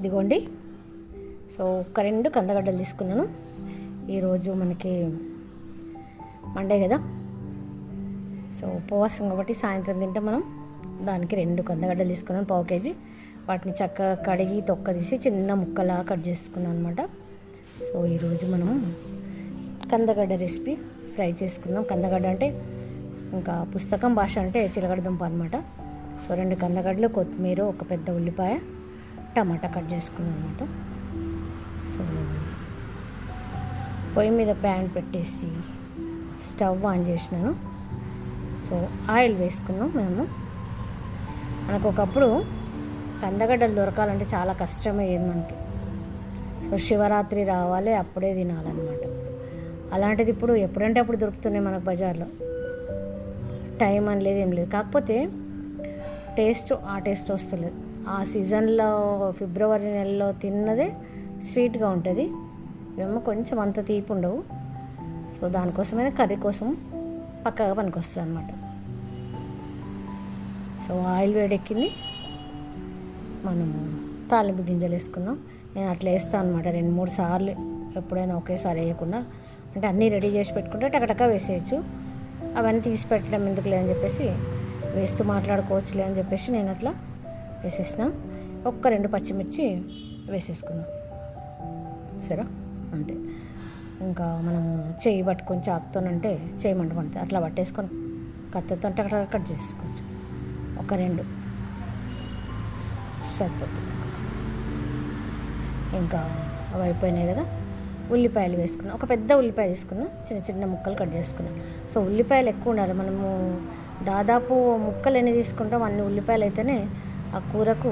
ఇదిగోండి. సో ఒక రెండు కందగడ్డలు తీసుకున్నాను. ఈరోజు మనకి మండే కదా. సో ఉపవాసం కాబట్టి సాయంత్రం తింటే మనం దానికి రెండు కందగడ్డలు తీసుకున్నాను పావు కేజీ. వాటిని చక్కగా కడిగి తొక్క తీసి చిన్న ముక్కలా కట్ చేసుకున్నాను అనమాట సో ఈరోజు మనం కందగడ్డ రెసిపీ ఫ్రై చేసుకుందాం. కందగడ్డ అంటే ఇంకా పుస్తకం భాష అంటే చిలగడ దుంప అనమాట సో రెండు కందగడ్డలు కొత్తిమీర ఒక పెద్ద ఉల్లిపాయ టమాటా కట్ చేసుకున్నాను అనమాట సో పొయ్యి మీద ప్యాన్ పెట్టేసి స్టవ్ ఆన్ చేసినాను. సో ఆయిల్ వేసుకున్నాం మేము. మనకు ఒకప్పుడు కందగడ్డలు దొరకాలంటే చాలా కష్టమయ్యేది మనకి. సో శివరాత్రి రావాలి అప్పుడే తినాలన్నమాట. అలాంటిది ఇప్పుడు ఎప్పుడంటే అప్పుడు దొరుకుతున్నాయి మనకు బజార్లో. టైం అని లేదు ఏం లేదు. కాకపోతే టేస్ట్ ఆ టేస్ట్ వస్తలేదు. ఆ సీజన్లో ఫిబ్రవరి నెలలో తిన్నదే స్వీట్గా ఉంటుంది. ఇవేమో కొంచెం అంత తీపి ఉండవు. సో దానికోసమైనా కర్రీ కోసం పక్కగా పనికొస్తుంది అనమాట సో ఆయిల్ వేడెక్కింది. మనము తాలింపు గింజలు వేసుకుందాం. నేను అట్లా వేస్తాను అనమాట రెండు మూడు సార్లు ఎప్పుడైనా ఒకేసారి వేయకుండా. అంటే అన్నీ రెడీ చేసి పెట్టుకుంటే టకటక వేసేయచ్చు. అవన్నీ తీసి పెట్టడం ఎందుకులే అని చెప్పేసి వేస్తూ మాట్లాడుకోవచ్చులే అని చెప్పేసి నేను అట్లా వేసేసిన. ఒక్క రెండు పచ్చిమిర్చి వేసేసుకున్నాం. సరే అంతే. ఇంకా మనం చేయి పట్టుకొని చాకుతోనంటే చేయమంట పడుతుంది అట్లా పట్టేసుకొని కత్తితో టకటక కట్ చేసుకోవచ్చు. ఒక రెండు. సరిపోతుంది. ఇంకా అవి అయిపోయినాయి కదా. ఉల్లిపాయలు వేసుకున్నాం. ఒక పెద్ద ఉల్లిపాయ తీసుకున్నాం. చిన్న చిన్న ముక్కలు కట్ చేసుకున్నాం. సో ఉల్లిపాయలు ఎక్కువ ఉండాలి. మనము దాదాపు ముక్కలు ఎన్ని తీసుకుంటాం అన్ని ఉల్లిపాయలు అయితేనే ఆ కూరకు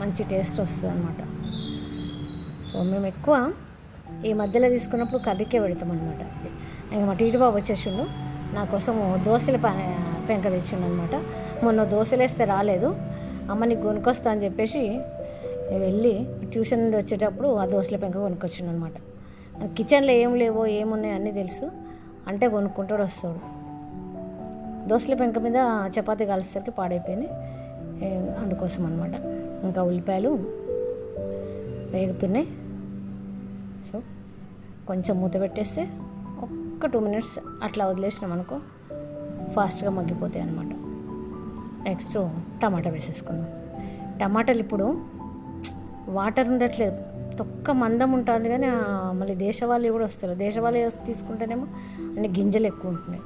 మంచి టేస్ట్ వస్తుంది అనమాట సో మేము ఎక్కువ ఈ మధ్యలో తీసుకున్నప్పుడు కర్రీకే పెడతాం అనమాట ఇంకా మా టీటీ బాబు వచ్చేసిండు. నా కోసం దోశల పెంక తెచ్చిండు అనమాట మొన్న దోశలు వేస్తే రాలేదు. అమ్మ నీకు కొనుక్కొస్తా అని చెప్పేసి వెళ్ళి ట్యూషన్ నుండి వచ్చేటప్పుడు ఆ దోశల పెంక కొనుక్కొచ్చిండు అనమాట కిచెన్లో ఏం లేవో ఏమున్నాయో అన్నీ తెలుసు. అంటే కొనుక్కుంటాడు వస్తాడు. దోశల పెంక మీద చపాతీ కలిసేసరికి పాడైపోయింది. అందుకోసం అనమాట ఇంకా ఉల్లిపాయలు వేగుతున్నాయి. సో కొంచెం మూత పెట్టేస్తే ఒక్క టూ మినిట్స్ అట్లా వదిలేసినాం అనుకో ఫాస్ట్గా మగ్గిపోతాయి అనమాట నెక్స్ట్ టమాటా వేసేసుకుందాం. టమాటాలు ఇప్పుడు వాటర్ ఉండట్లేదు. తొక్క మందం ఉంటుంది కానీ మళ్ళీ దేశవాళీ కూడా వస్తారు దేశవాళీ తీసుకుంటేనేమో అన్ని గింజలు ఎక్కువ ఉంటున్నాయి.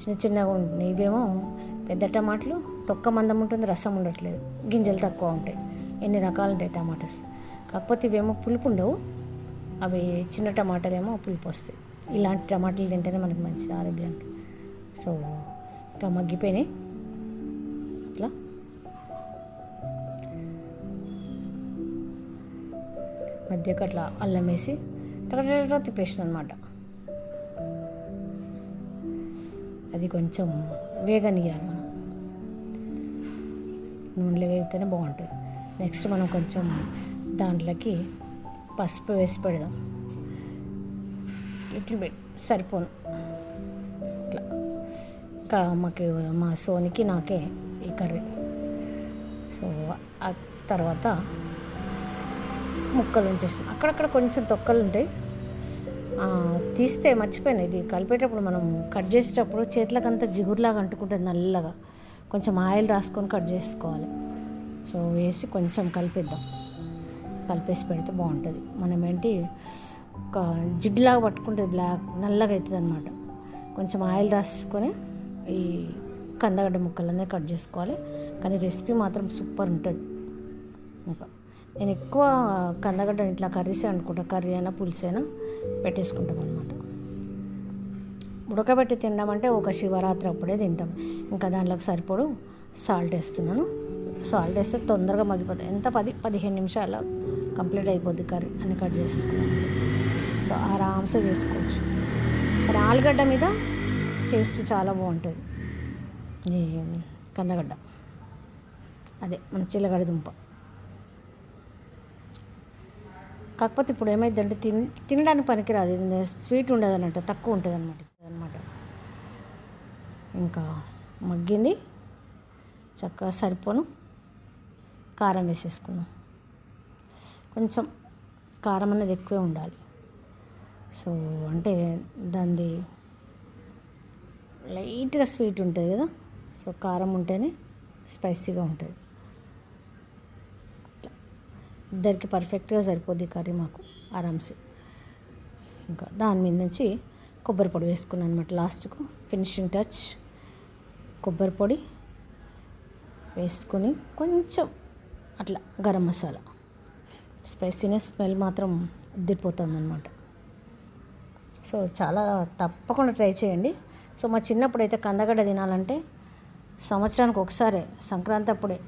చిన్న చిన్నగా ఉంటున్నాయి. ఇవేమో పెద్ద టమాటాలు తొక్క మందం ఉంటుంది రసం ఉండట్లేదు. గింజలు తక్కువ ఉంటాయి. ఎన్ని రకాలు ఉంటాయి టమాటాస్? కాకపోతే ఇవేమో పులుపు ఉండవు. అవి చిన్న టమాటాలు ఏమో పులుపు వస్తాయి. ఇలాంటి టమాటాలు తింటేనే మనకి మంచిది ఆరోగ్యానికి. సో ఇంకా మగ్గిపోయినాయి. ఇట్లా మధ్యకి అట్లా అల్లం వేసి తర్వాత తిప్పేసిన అనమాట అది కొంచెం వేగనియాలి మనం. నూనెలో వేగితేనే బాగుంటుంది. నెక్స్ట్ మనం కొంచెం దాంట్లోకి పసుపు వేసి పెడదాం. లిటిల్ బిట్ సరిపోను. ఇట్లా. ఇంకా మాకు మా సోనికి నాకే ఈ కర్రీ. సో ఆ తర్వాత ముక్కలు ఉంచేసాం అక్కడక్కడ కొంచెం తొక్కలు ఉంటాయి. తీస్తే మర్చిపోయాను. ఇది కలిపేటప్పుడు మనం కట్ చేసేటప్పుడు చేతులకంతా జిగురులాగా అంటుకుంటుంది నల్లగా. కొంచెం ఆయిల్ రాసుకొని కట్ చేసుకోవాలి. సో వేసి కొంచెం కలిపేద్దాం. కలిపేసి పెడితే బాగుంటుంది. మనం ఏంటి ఒక జిడ్డులాగా పట్టుకుంటుంది బ్లాక్ నల్లగా అవుతుంది అనమాట కొంచెం ఆయిల్ రాసుకొని ఈ కందగడ్డ ముక్కలన్నీ కట్ చేసుకోవాలి. కానీ రెసిపీ మాత్రం సూపర్ ఉంటుంది. ఇంకా నేను ఎక్కువ కందగడ్డ ఇట్లా కర్రీసే అనుకుంటా. కర్రీ అయినా పులుసు అయినా పెట్టేసుకుంటాం అనమాట ఉడకబెట్టి తిన్నామంటే ఒక శివరాత్రి అప్పుడే తింటాం. ఇంకా దాంట్లోకి సరిపడు సాల్ట్ వేస్తున్నాను. సాల్ట్ వేస్తే తొందరగా మగ్గిపోతుంది ఎంత? పది పదిహేను నిమిషాల్లో కంప్లీట్ అయిపోద్ది కర్రీ అని కట్ చేసుకున్నాను సో ఆరామ్సే చేసుకోవచ్చు. మరి ఆలుగడ్డ మీద టేస్ట్ చాలా బాగుంటుంది. ఈ కందగడ్డ. అదే మన చిల్లగడ్డ దుంప. కాకపోతే ఇప్పుడు ఏమైందంటే తిన్ తినడానికి పనికిరాదు. ఇది స్వీట్ ఉండదు అన్నట్టు తక్కువ ఉంటుంది అన్నమాట అనమాట ఇంకా మగ్గింది. చక్కగా సరిపోను. కారం వేసేసుకున్నాం. కొంచెం కారం అనేది ఎక్కువే ఉండాలి. సో అంటే దాన్ని లైట్గా స్వీట్ ఉంటుంది కదా? సో కారం ఉంటేనే స్పైసీగా ఉంటుంది. ఇద్దరికి పర్ఫెక్ట్గా సరిపోద్ది కర్రీ మాకు ఆరామ్సే ఇంకా దాని మీద నుంచి కొబ్బరి పొడి వేసుకున్నాను అనమాట లాస్ట్కు. ఫినిషింగ్ టచ్ కొబ్బరి పొడి వేసుకొని కొంచెం అట్లా గరం మసాలా. స్పైసీనెస్ స్మెల్ మాత్రం ఉద్దిరిపోతుంది అనమాట సో చాలా తప్పకుండా ట్రై చేయండి. సో మా చిన్నప్పుడు అయితే కందగడ్డ తినాలంటే సంవత్సరానికి ఒకసారి సంక్రాంతి అప్పుడే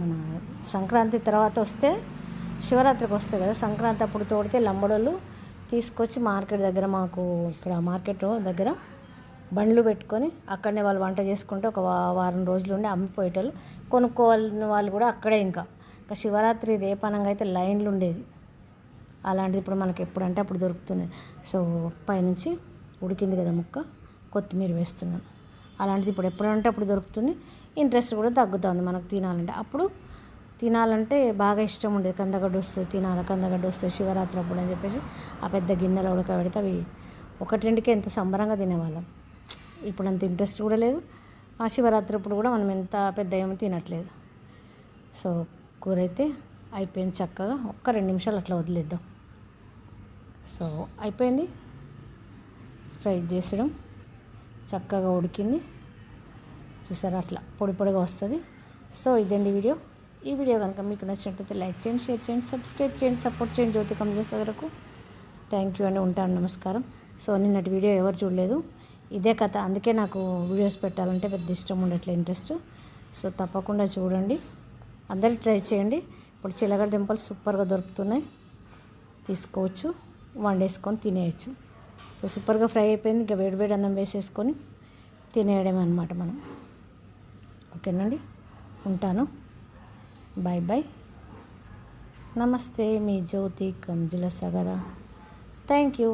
మన సంక్రాంతి తర్వాత వస్తే శివరాత్రికి వస్తాయి కదా సంక్రాంతి అప్పుడు తోడితే లంబడోళ్ళు తీసుకొచ్చి మార్కెట్ దగ్గర మాకు ఇక్కడ మార్కెట్ దగ్గర బండ్లు పెట్టుకొని అక్కడనే వాళ్ళు వంట చేసుకుంటే ఒక వారం రోజులు ఉండి అమ్మిపోయేటోళ్ళు. కొనుక్కోవాలని వాళ్ళు కూడా అక్కడే ఇంకా. ఇంకా శివరాత్రి రేపనంగా అయితే లైన్లు ఉండేది. అలాంటిది ఇప్పుడు మనకి ఎప్పుడంటే అప్పుడు దొరుకుతుంది. సో పైనుంచి ఉడికింది కదా ముక్క కొత్తిమీర వేస్తున్నాను. అలాంటిది ఇప్పుడు ఎప్పుడంటే అప్పుడు దొరుకుతుంది. ఇంట్రెస్ట్ కూడా తగ్గుతుంది మనకు తినాలంటే. అప్పుడు తినాలంటే బాగా ఇష్టం ఉండేది. కందగడ్డ వస్తుంది తినాలి కందగడ్డ వస్తుంది శివరాత్రి అప్పుడు అని చెప్పేసి ఆ పెద్ద గిన్నెలో ఉడకబెడితే అవి ఒకటి ఎంత సంబరంగా తినేవాళ్ళం. ఇప్పుడు అంత ఇంట్రెస్ట్ కూడా లేదు. ఆ శివరాత్రి అప్పుడు కూడా మనం ఎంత పెద్ద ఏమో తినట్లేదు. సో కూర అయితే అయిపోయింది చక్కగా. ఒక్క రెండు నిమిషాలు అట్లా వదిలేద్దాం. సో అయిపోయింది. ఫ్రై చేసడం చక్కగా ఉడికింది. చూసారా అట్లా పొడి పొడిగా వస్తుంది. సో ఇదండి వీడియో. ఈ వీడియో కనుక మీకు నచ్చినట్లయితే లైక్ చేయండి షేర్ చేయండి సబ్స్క్రైబ్ చేయండి సపోర్ట్ చేయండి జ్యోతి కమజేస్ వరకు థ్యాంక్ యూ అండి ఉంటాను నమస్కారం. సో నిన్నటి వీడియో ఎవరు చూడలేదు. ఇదే కథ అందుకే నాకు వీడియోస్ పెట్టాలంటే పెద్ద ఇష్టం ఉండట్లే ఇంట్రెస్ట్ సో తప్పకుండా చూడండి. అందరికి ట్రై చేయండి. ఇప్పుడు చిలగడ దింపలు సూపర్గా దొరుకుతున్నాయి. తీసుకోవచ్చు వండేసుకొని తినేయచ్చు. సో సూపర్గా ఫ్రై అయిపోయింది. ఇంకా వేడి వేడి అన్నం వేసేసుకొని తినేయడమే అనమాట మనం. ఓకేనండి? ఉంటాను. బాయ్ బాయ్ నమస్తే మీ జ్యోతి కంజుల సగర థ్యాంక్ యూ